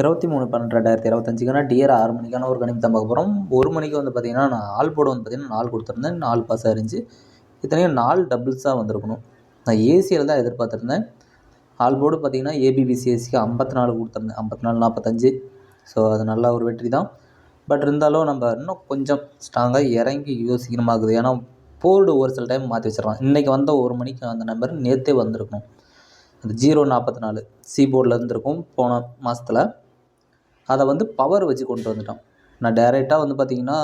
இருபத்தி மூணு பன்னெண்டு ரெண்டாயிரத்தி இருபத்தஞ்சுக்கான டிஆர் ஆறு மணிக்கான ஒரு கணிப்பு தான் பார்க்க போகிறோம் ஒரு மணிக்கு வந்து பார்த்திங்கன்னா நான் ஆள் போட வந்து பார்த்திங்கன்னா நாலு கொடுத்துருந்தேன். நாலு பாஸ் இருந்துச்சு இத்தனையும் நாலு டபுள்ஸாக வந்திருக்கணும். நான் ஏசியில் தான் எதிர்பார்த்துருந்தேன். ஆல் போர்டு பார்த்திங்கன்னா ஏபிபிசிஎஸ்சிக்கு ஐம்பத்தி நாலு கொடுத்துருந்தேன். ஐம்பத்தி நாலு நாற்பத்தஞ்சு ஸோ அது நல்ல ஒரு வெற்றி தான். பட் இருந்தாலும் நம்ம இன்னும் கொஞ்சம் ஸ்ட்ராங்காக இறங்கி யோசிக்கணுமாக்குது ஏன்னா போர்டு ஒரு சில டைம் மாற்றி வச்சிடலாம். இன்றைக்கி வந்த ஒரு மணிக்கு அந்த நம்பர் நேற்றே வந்திருக்கணும். அது ஜீரோ நாற்பத்தி நாலு சி போர்டில் இருந்திருக்கும் போன மாதத்தில் அதை வந்து பவர் வச்சு கொண்டு வந்துட்டோம். நான் டேரெக்டாக வந்து பார்த்திங்கன்னா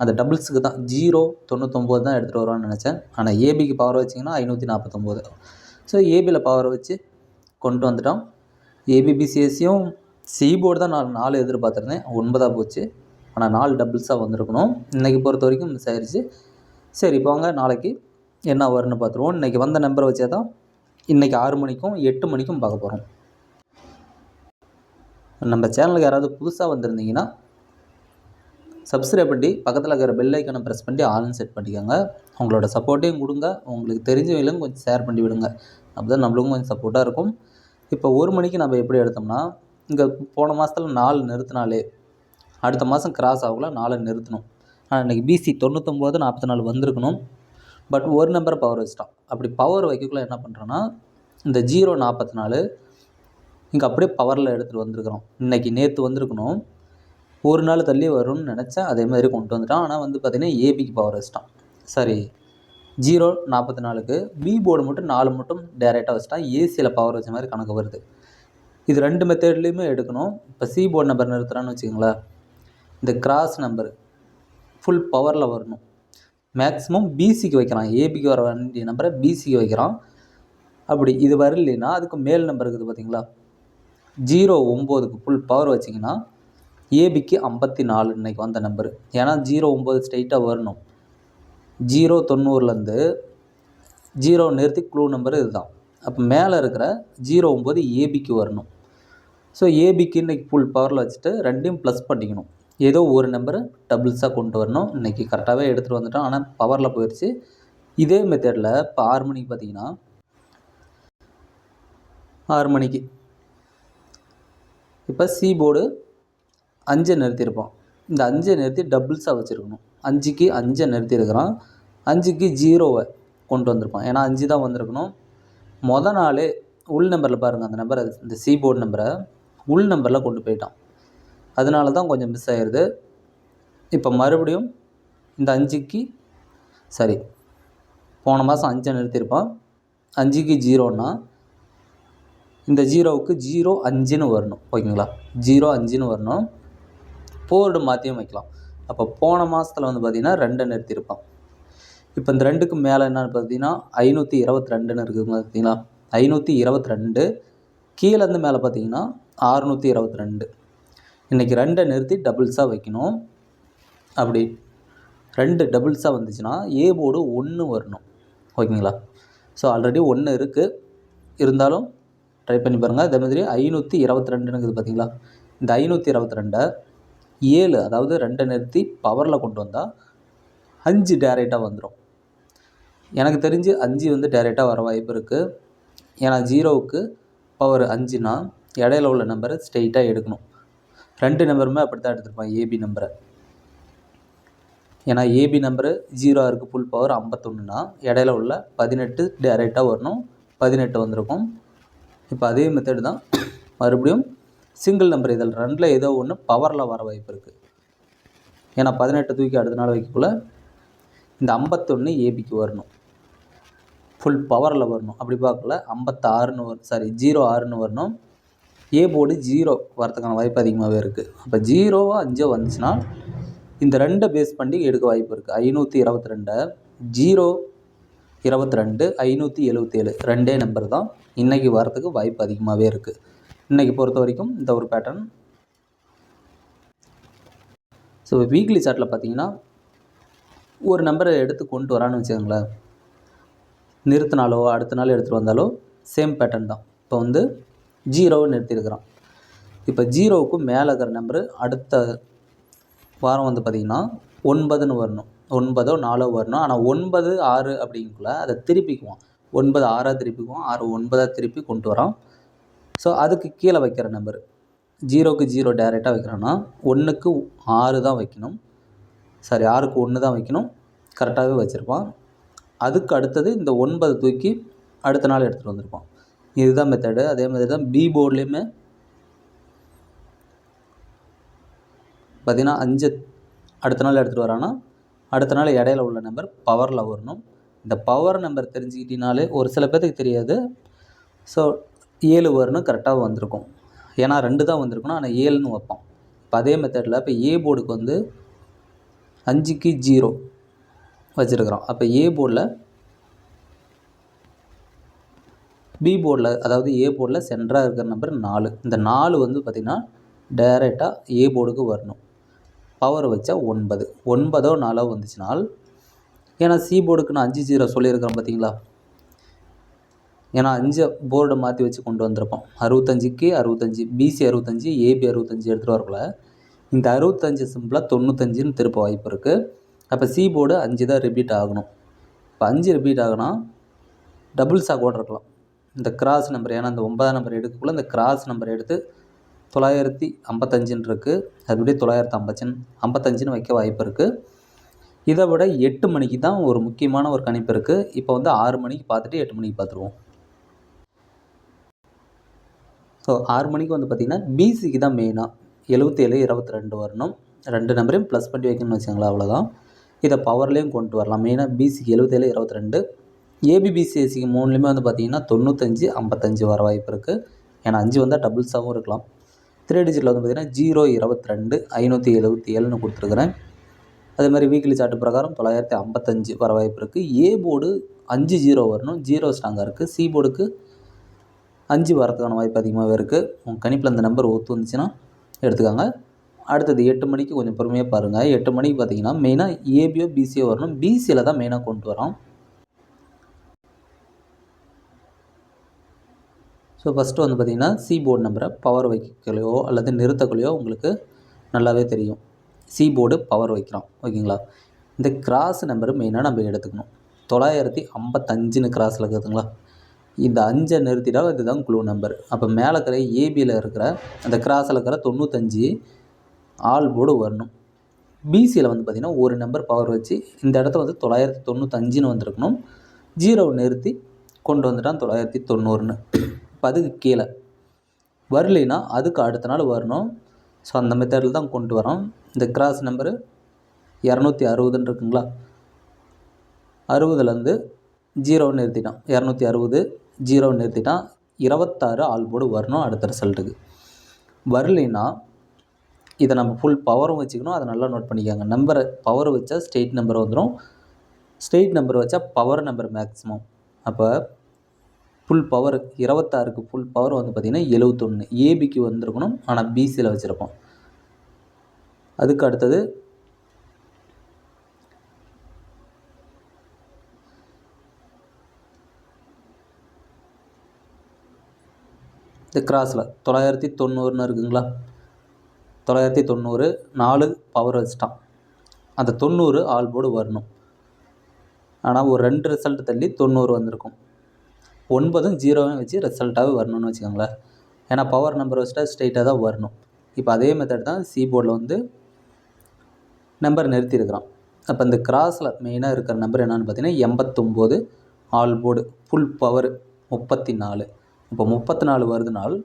அந்த டபுள்ஸுக்கு தான் ஜீரோ தொண்ணூத்தொம்பது தான் எடுத்துகிட்டு வருவான்னு நினச்சேன். ஆனால் ஏபிக்கு பவர் வச்சிங்கன்னா ஐநூற்றி நாற்பத்தொம்போது ஸோ ஏபியில் பவர் வச்சு கொண்டு வந்துட்டோம். ஏபிபிசிஎஸ்சியும் சி போர்டு தான் நான் நாலு எதிர்பார்த்துருந்தேன். ஒன்பதாக போச்சு. ஆனால் நாலு டபுள்ஸாக வந்திருக்கணும். இன்றைக்கி பொறுத்த வரைக்கும் மிஸ் ஆயிடுச்சு சரி போங்க நாளைக்கு என்ன வரும்னு பார்த்துருவோம். இன்றைக்கி வந்த நம்பரை வச்சே தான் இன்றைக்கி ஆறு மணிக்கும் எட்டு மணிக்கும் பார்க்க போகிறோம் நம்ம சேனலுக்கு யாராவது புதுசாக வந்திருந்தீங்கன்னா சப்ஸ்கிரைப் பண்ணி பக்கத்தில் இருக்கிற பெல் ஐக்கனை ப்ரெஸ் பண்ணி ஆல்னு செட் பண்ணிக்கோங்க. உங்களோட சப்போர்ட்டையும் கொடுங்க. உங்களுக்கு தெரிஞ்சவங்களும் கொஞ்சம் ஷேர் பண்ணி விடுங்க. அப்போ தான் நம்மளுக்கும் கொஞ்சம் சப்போர்ட்டாக இருக்கும். இப்போ ஒரு மணிக்கு நம்ம எப்படி எடுத்தோம்னா இங்கே போன மாதத்தில் நாலு நிறுத்தினாலே அடுத்த மாதம் கிராஸ் ஆகல நாலு நிறுத்தணும். ஆனால் இன்றைக்கி பிசி தொண்ணூத்தொம்போது நாற்பத்தி நாலு வந்திருக்கணும். பட் ஒரு நம்பர் பவர் வச்சிட்டான் அப்படி பவர் வைக்கக்குள்ள என்ன பண்ணுறோன்னா இந்த ஜீரோ நாற்பத்தி நாலு இங்கே அப்படியே பவரில் எடுத்துகிட்டு வந்திருக்கிறோம். இன்றைக்கி நேற்று வந்திருக்கணும். ஒரு நாள் தள்ளி வரும்னு நினச்சேன். அதே மாதிரி கொண்டு வந்துட்டான். ஆனால் வந்து பார்த்திங்கன்னா ஏபிக்கு பவர் வச்சிட்டான். சரி. ஜீரோ நாற்பத்தி நாலுக்கு பி போர்டு மட்டும் நாலு மட்டும் டேரெக்டாக வச்சிட்டான். ஏசியில் பவர் வச்ச மாதிரி கணக்கு வருது. இது ரெண்டு மெத்தட்லேயுமே எடுக்கணும். இப்போ சி போர்டு நம்பர் நிறுத்துறான்னு வச்சுக்கோங்களேன். இந்த கிராஸ் நம்பர் ஃபுல் பவரில் வரணும். மேக்ஸிமம் பிசிக்கு வைக்கிறான். ஏபிக்கு வர வேண்டிய நம்பரை பிசிக்கு வைக்கிறான். அப்படி இது வரலைன்னா அதுக்கு மேல் நம்பர் இருக்குது பார்த்தீங்களா ஜீரோ ஒம்போதுக்கு ஃபுல் பவர் வச்சிங்கன்னா ஏபிக்கு ஐம்பத்தி நாலு இன்றைக்கி வந்த நம்பரு ஏன்னா ஜீரோ ஒம்பது ஸ்ட்ரைட்டாக வரணும். ஜீரோ தொண்ணூறுலேருந்து ஜீரோ நிறுத்தி க்ளூ நம்பர் இதுதான். அப்போ மேலே இருக்கிற ஜீரோ ஒம்பது ஏபிக்கு வரணும். ஸோ ஏபிக்கு இன்றைக்கி ஃபுல் பவரில் வச்சுட்டு ரெண்டையும் ப்ளஸ் பண்ணிக்கணும். ஏதோ ஒரு நம்பரு டபுள்ஸாக கொண்டு வரணும். இன்றைக்கி கரெக்டாகவே எடுத்துகிட்டு வந்துட்டோம். ஆனால் பவரில் போயிடுச்சு இதே மெத்தடில் இப்போ ஆறு மணிக்கு பார்த்தீங்கன்னா ஆறு மணிக்கு இப்போ சி போர்டு அஞ்சை நிறுத்தியிருப்போம். இந்த அஞ்சை நிறுத்தி டபுள்ஸாக வச்சுருக்கணும். அஞ்சுக்கு அஞ்சை நிறுத்தியிருக்கிறான் அஞ்சுக்கு ஜீரோவை கொண்டு வந்திருப்பான் ஏன்னா அஞ்சு தான் வந்திருக்கணும். மொதல் நாளே உள் நம்பரில் பாருங்கள் அந்த நம்பரை இந்த சி போர்டு நம்பரை உள் நம்பரில் கொண்டு போயிட்டான் அதனால தான் கொஞ்சம் மிஸ் ஆயிடுது இப்போ மறுபடியும் இந்த அஞ்சுக்கு சரி போன மாதம் அஞ்சை நிறுத்தியிருப்பான் அஞ்சுக்கு ஜீரோன்னா இந்த ஜீரோவுக்கு ஜீரோ அஞ்சுன்னு வரணும் ஓகேங்களா? ஜீரோ அஞ்சுன்னு வரணும். போர்டு மாற்றியும் வைக்கலாம். அப்போ போன மாதத்தில் வந்து பார்த்திங்கன்னா ரெண்டை நிறுத்தியிருப்பான் இப்போ இந்த ரெண்டுக்கு மேலே என்னென்னு பார்த்தீங்கன்னா ஐநூற்றி இருபத்தி ரெண்டுன்னு இருக்குது பார்த்தீங்களா ஐநூற்றி இருபத்தி ரெண்டு கீழேருந்து மேலே பார்த்தீங்கன்னா ஆறுநூற்றி இருபத்தி ரெண்டு இன்றைக்கி ரெண்டை நிறுத்தி டபுள்ஸாக வைக்கணும். அப்படி ரெண்டு டபுள்ஸாக வந்துச்சுன்னா ஏ போர்டு ஒன்று வரணும் ஓகேங்களா? ஸோ ஆல்ரெடி ஒன்று இருக்குது இருந்தாலும் ட்ரை பண்ணி பாருங்கள் அதே மாதிரி ஐநூற்றி இருபத்தி ரெண்டுன்னு பார்த்தீங்களா இந்த ஐநூற்றி இருபத்தி ரெண்டை ஏழு அதாவது ரெண்டை நிறுத்தி பவரில் கொண்டு வந்தால் அஞ்சு டேரெக்டாக வந்துடும் எனக்கு தெரிஞ்சு அஞ்சு வந்து டேரெக்டாக வர வாய்ப்பு இருக்குது ஏன்னா ஜீரோவுக்கு பவர் அஞ்சுனா இடையில உள்ள நம்பரை ஸ்ட்ரெயிட்டாக எடுக்கணும். ரெண்டு நம்பருமே அப்படி தான் எடுத்திருப்பான் ஏபி நம்பரை ஏன்னா ஏபி நம்பரு ஜீரோ இருக்குது ஃபுல் பவர் ஐம்பத்தொன்றுனா இடையில உள்ள பதினெட்டு டேரெக்டாக வரணும். பதினெட்டு வந்திருக்கும். இப்போ அதே மெத்தடு தான் மறுபடியும் சிங்கிள் நம்பர் இதில் ரெண்டில் ஏதோ ஒன்று பவரில் வர வாய்ப்பு இருக்குது ஏன்னா பதினெட்டு தூக்கி அடுத்த நாள் வைக்கக்குள்ள இந்த ஐம்பத்தொன்று ஏபிக்கு வரணும். ஃபுல் பவரில் வரணும். அப்படி பார்க்கல ஐம்பத்தாறுன்னு வரும் சாரி ஜீரோ ஆறுன்னு வரணும். ஏ போர்டு ஜீரோ வரதுக்கான வாய்ப்பு அதிகமாகவே இருக்குது அப்போ ஜீரோவோ அஞ்சோ வந்துச்சுன்னா இந்த ரெண்டை பேஸ் பண்ணி எடுக்க வாய்ப்பு இருக்குது ஐநூற்றி இருபத்தி ரெண்டை. ஜீரோ இருபத்தி ரெண்டு ஐநூற்றி எழுபத்தேழு ரெண்டே நம்பர் தான். இன்றைக்கி வரத்துக்கு வாய்ப்பு அதிகமாகவே இருக்குது இன்றைக்கி பொறுத்த வரைக்கும் இந்த ஒரு பேட்டர்ன் ஸோ வீக்லி சார்ட்டில் பார்த்தீங்கன்னா ஒரு நம்பரை எடுத்து கொண்டு வரான்னு வச்சுக்கோங்களேன். நிறுத்தினாலோ அடுத்த நாள் எடுத்துகிட்டு வந்தாலோ சேம் பேட்டர்ன் தான். இப்போ வந்து ஜீரோவை நிறுத்தியிருக்கிறான் இப்போ ஜீரோவுக்கு மேலே இருக்கிற நம்பரு அடுத்த வாரம் வந்து பார்த்திங்கன்னா ஒன்பதுன்னு வரணும். ஒன்பதோ நாலோ வரணும். ஆனால் ஒன்பது ஆறு அப்படிங்குள்ள அதை திருப்பிக்குவோம். ஒன்பது ஆறாக திருப்பிக்குவோம். ஆறு ஒன்பதாக திருப்பி கொண்டு வரோம். ஸோ அதுக்கு கீழே வைக்கிற நம்பர் ஜீரோக்கு ஜீரோ டேரெக்டாக வைக்கிறோன்னா ஒன்றுக்கு ஆறு தான் வைக்கணும். சாரி ஆறுக்கு ஒன்று தான் வைக்கணும். கரெக்டாகவே வச்சுருப்பான் அதுக்கு அடுத்தது இந்த ஒன்பது தூக்கி அடுத்த நாள் எடுத்துகிட்டு வந்திருப்பான் இதுதான் மெத்தடு அதே மாதிரி தான் பி போர்ட்லேயுமே பார்த்தீங்கன்னா அஞ்சு அடுத்த நாள் எடுத்துகிட்டு வரான்னா அடுத்த நாள் இடையில உள்ள நம்பர் பவரில் வரணும். இந்த பவர் நம்பர் தெரிஞ்சுக்கிட்டினாலே ஒரு சில பேர்த்துக்கு தெரியாது. ஸோ ஏழு வரணும் கரெக்டாக வந்திருக்கும். ஏன்னா ரெண்டு தான் வந்திருக்கணும் ஆனால் ஏழுன்னு வைப்போம். இப்போ அதே மெத்தடில் இப்போ ஏ போர்டுக்கு வந்து அஞ்சுக்கு ஜீரோ வச்சுருக்குறோம். அப்போ ஏ போர்டில் பி போர்டில் அதாவது ஏ போர்டில் சென்டராக இருக்கிற நம்பர் நாலு. இந்த நாலு வந்து பார்த்திங்கன்னா டைரெக்டாக ஏ போர்டுக்கு வரணும். பவர் வச்சா ஒன்பது. ஒன்பதோ நாலோ வந்துச்சுனால் ஏன்னா சி போர்டுக்கு நான் அஞ்சு ஜீரோ சொல்லியிருக்கிறேன் பார்த்தீங்களா? ஏன்னா அஞ்சு போர்டை மாற்றி வச்சு கொண்டு வந்திருப்போம். அறுபத்தஞ்சுக்கு அறுபத்தஞ்சி பிசி அறுபத்தஞ்சி ஏபி அறுபத்தஞ்சி எடுத்துகிட்டு வரக்குள்ள இந்த அறுபத்தஞ்சு சிம்பிளாக தொண்ணூத்தஞ்சுன்னு திருப்ப வாய்ப்பு இருக்குது அப்போ சி போர்டு அஞ்சு தான் ரிப்பீட் ஆகணும். இப்போ அஞ்சு ரிப்பீட் ஆகுனா டபுள் கூட இருக்கலாம். இந்த கிராஸ் நம்பர் ஏன்னா இந்த ஒன்பதாம் நம்பர் எடுக்கக்குள்ள இந்த கிராஸ் நம்பர் எடுத்து தொள்ளாயிரத்தி ஐம்பத்தஞ்சுன்னு இருக்குது அதுபடி தொள்ளாயிரத்தி ஐம்பத்தஞ்சு ஐம்பத்தஞ்சுன்னு வைக்க வாய்ப்பு இருக்குது இதை விட எட்டு மணிக்கு தான் ஒரு முக்கியமான ஒரு கணிப்பு இருக்குது இப்போ வந்து ஆறு மணிக்கு பார்த்துட்டு எட்டு மணிக்கு பார்த்துருவோம். ஸோ ஆறு மணிக்கு வந்து பார்த்திங்கன்னா பிசிக்கு தான் மெயினாக எழுபத்தேழு இருபத்தி ரெண்டு வரணும். ரெண்டு நம்பரையும் ப்ளஸ் பண்ணி வைக்கணும்னு வச்சுக்கோங்களேன் அவ்வளோதான் இதை பவர்லேயும் கொண்டு வரலாம். மெயினாக பிசிக்கு எழுபத்தேழு இருபத்தி ரெண்டு ஏபிபிசிஎஸ்சிக்கு மூணுலேயுமே வந்து பார்த்திங்கன்னா தொண்ணூத்தஞ்சு ஐம்பத்தஞ்சு வர வாய்ப்பு இருக்குது ஏன்னா அஞ்சு வந்தால் டபுள்ஸாகவும் இருக்கலாம். த்ரீ டிஜிட்டில் வந்து பார்த்திங்கன்னா ஜீரோ இருபத்தி ரெண்டு ஐநூற்றி எழுபத்தி ஏழுன்னு கொடுத்துருக்குறேன். அதே மாதிரி வீக்லி சார்ட் பிரகாரம் தொள்ளாயிரத்தி ஐம்பத்தஞ்சு வர வாய்ப்பு இருக்குது ஏ போர்டு அஞ்சு ஜீரோ வரணும். ஜீரோ ஸ்ட்ராங்காக இருக்குது சி போர்டுக்கு அஞ்சு வரதுக்கான வாய்ப்பு அதிகமாகவே இருக்குது உங்கள் கணிப்பில் அந்த நம்பர் ஒத்து வந்துச்சுன்னா எடுத்துக்காங்க. அடுத்தது எட்டு மணிக்கு கொஞ்சம் பொறுமையாக பாருங்கள் எட்டு மணிக்கு பார்த்தீங்கன்னா மெயினாக ஏபிஓ பிசிஓ வரணும். பிசியில் தான் மெயினாக கொண்டு வரோம். ஸோ ஃபஸ்ட்டு வந்து பார்த்திங்கன்னா சி போர்டு நம்பரை பவர் வைக்கலையோ அல்லது நிறுத்தக்கலையோ உங்களுக்கு நல்லாவே தெரியும். சி போர்டு பவர் வைக்கிறோம். ஓகேங்களா? இந்த கிராஸ் நம்பரு மெயினாக நம்ம எடுத்துக்கணும். தொள்ளாயிரத்தி ஐம்பத்தஞ்சுன்னு கிராஸில் இருக்குதுங்களா? இந்த அஞ்சை நிறுத்திட்டா இதுதான் குளூ நம்பர் அப்போ மேலே இருக்கிற ஏபியில் இருக்கிற அந்த கிராஸில் இருக்கிற தொண்ணூத்தஞ்சு ஆல் போர்டு வரணும். பிசியில் வந்து பார்த்திங்கன்னா ஒரு நம்பர் பவர் வச்சு இந்த இடத்த வந்து தொள்ளாயிரத்தி தொண்ணூத்தஞ்சுன்னு வந்திருக்கணும். ஜீரோ நிறுத்தி கொண்டு வந்துட்டான் தொள்ளாயிரத்தி தொண்ணூறுன்னு. அதுக்கு கீழே. வரலைன்னா அதுக்கு அடுத்த நாள் வரணும். ஸோ அந்த மெத்தடில் தான் கொண்டு வரோம். இந்த கிராஸ் நம்பரு இரநூத்தி அறுபதுன்னு இருக்குங்களா? அறுபதுலேருந்து ஜீரோன்னு நிறுத்திட்டான் இரநூத்தி அறுபது ஜீரோன்னு நிறுத்திட்டான் இருபத்தாறு ஆல் போர்டு வரணும் அடுத்த ரிசல்ட்டுக்கு வரலைன்னா இதை நம்ம ஃபுல் பவரும் வச்சுக்கணும். அதை நல்லா நோட் பண்ணிக்கோங்க. நம்பரை பவர் வச்சா ஸ்டேட் நம்பர் வந்துடும் ஸ்டேட் நம்பர் வச்சா பவர் நம்பர் மேக்ஸிமம் அப்போ ஃபுல் பவர் இருபத்தாறுக்கு ஃபுல் பவர் வந்து பார்த்திங்கன்னா எழுவத்தொன்று ஏபிக்கு வந்திருக்கணும். ஆனால் பிசியில் வச்சுருப்போம். அதுக்கு அடுத்தது இந்த கிராஸில் தொள்ளாயிரத்தி தொண்ணூறுன்னு இருக்குங்களா? தொள்ளாயிரத்தி தொண்ணூறு நாலு பவர் வச்சுட்டான். அந்த தொண்ணூறு ஆல் போர்டு வரணும். ஆனால் ஒரு ரெண்டு ரிசல்ட் தள்ளி தொண்ணூறு வந்திருக்கும். ஒன்பதும் ஜீரோவும் வச்சு ரிசல்ட்டாகவே வரணும்னு வச்சுக்கோங்களேன். ஏன்னா பவர் நம்பர் வச்சுட்டா ஸ்ட்ரெயிட்டாக தான் வரணும். இப்போ அதே மெத்தட் தான் சி போர்டில் வந்து நம்பர் நிறுத்தியிருக்கிறான் அப்போ இந்த கிராஸில் மெயினாக இருக்கிற நம்பர் என்னென்னு பார்த்தீங்கன்னா எண்பத்தொம்போது ஆல் போர்டு ஃபுல் பவர் முப்பத்தி நாலு இப்போ முப்பத்தி நாலு வருதுனால்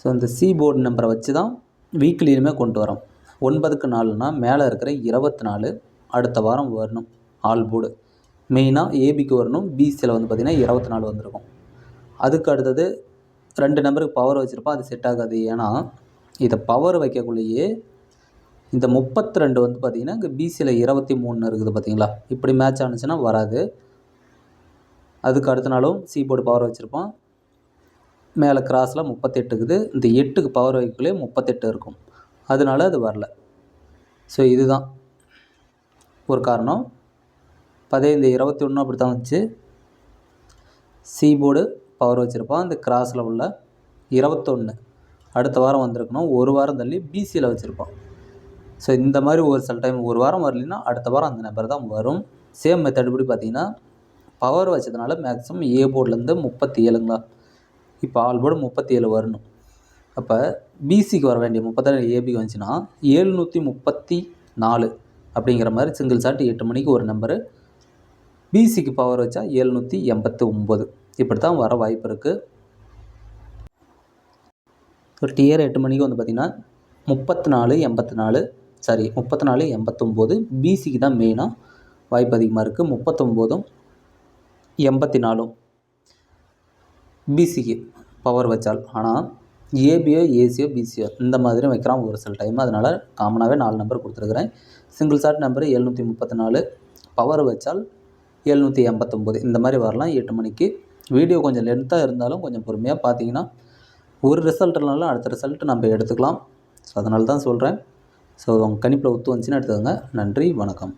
ஸோ இந்த சி போர்டு நம்பரை வச்சு தான் வீக்லியுமே கொண்டு வரோம். ஒன்பதுக்கு நாலுனால் மேலே இருக்கிற இருபத்தி நாலு அடுத்த வாரம் வரணும் ஆல் போர்டு மெயினாக ஏபிக்கு வரணும் பிசியில் வந்து பார்த்திங்கன்னா இருபத்தி நாலு வந்திருக்கும். அதுக்கு அடுத்தது ரெண்டு நம்பருக்கு பவர் வச்சுருப்போம் அது செட் ஆகாது. ஏன்னா இதை பவர் வைக்கக்குள்ளேயே இந்த முப்பத்தி ரெண்டு வந்து பார்த்திங்கன்னா இங்கே பிசியில் இருபத்தி மூணு இருக்குது பார்த்தீங்களா? இப்படி மேட்ச் ஆனுச்சுன்னா வராது. அதுக்கு அடுத்த நாளும் சி போர்டு பவர் வச்சுருப்போம் மேலே கிராஸில் முப்பத்தெட்டு இருக்குது. இந்த எட்டுக்கு பவர் வைக்கக்குள்ளே முப்பத்தெட்டு இருக்கும். அதனால அது வரல. ஸோ இதுதான் ஒரு காரணம். பதினைந்து இருபத்தி ஒன்று அப்படி தான் வந்துச்சு சி போர்டு பவர் வச்சுருப்பான் அந்த கிராஸில் உள்ள இருபத்தொன்று அடுத்த வாரம் வந்திருக்கணும். ஒரு வாரம் தள்ளி பிசியில் வச்சுருப்பான் ஸோ இந்த மாதிரி ஒரு சில டைம் ஒரு வாரம் வரலைன்னா அடுத்த வாரம் அந்த நம்பர் தான் வரும். சேம் மெத்தட் படி பார்த்தீங்கன்னா பவர் வச்சதுனால மேக்ஸிமம் ஏ போர்ட்லேருந்து முப்பத்தி ஏழுங்களா இப்போ ஆல் போர்டு முப்பத்தி ஏழு வரணும். அப்போ பிசிக்கு வர வேண்டிய முப்பத்தேழு ஏபிக்கு வந்துச்சுன்னா ஏழ்நூற்றி முப்பத்தி நாலு அப்படிங்கிற மாதிரி சிங்கிள் சாட் எட்டு மணிக்கு ஒரு நம்பரு பிசிக்கு பவர் வச்சா எழுநூற்றி எண்பத்து ஒம்பது இப்படி தான் வர வாய்ப்பு இருக்குது ஒரு டியர் எட்டு மணிக்கு வந்து பார்த்திங்கன்னா முப்பத்தி நாலு எண்பத்தி நாலு சாரி முப்பத்தி நாலு எண்பத்தொம்போது பிசிக்கு தான் மெயினாக வாய்ப்பு அதிகமாக இருக்குது முப்பத்தொம்போதும் எண்பத்தி நாலும் பிசிக்கு பவர் வச்சால். ஆனால் ஏபியோ ஏசியோ பிசியோ இந்த மாதிரி வைக்கிறான் ஒரு சில டைம் அதனால் காமனாகவே நாலு நம்பர் கொடுத்துருக்குறேன். சிங்கிள் ஷாட் நம்பர் எழுநூற்றி முப்பத்தி நாலு. பவர் வச்சால் எழுநூற்றி எண்பத்தொம்போது. இந்த மாதிரி வரலாம். எட்டு மணிக்கு. வீடியோ கொஞ்சம் லென்த்தாக இருந்தாலும் கொஞ்சம் பொறுமையாக பார்த்தீங்கன்னா ஒரு ரிசல்ட் இல்லைனாலும் அடுத்த ரிசல்ட் நம்ம எடுத்துக்கலாம். ஸோ அதனால தான் சொல்கிறேன் ஸோ உங்கள் கணிப்பில் ஒத்து வந்துச்சுன்னா எடுத்துக்கோங்க. நன்றி வணக்கம்.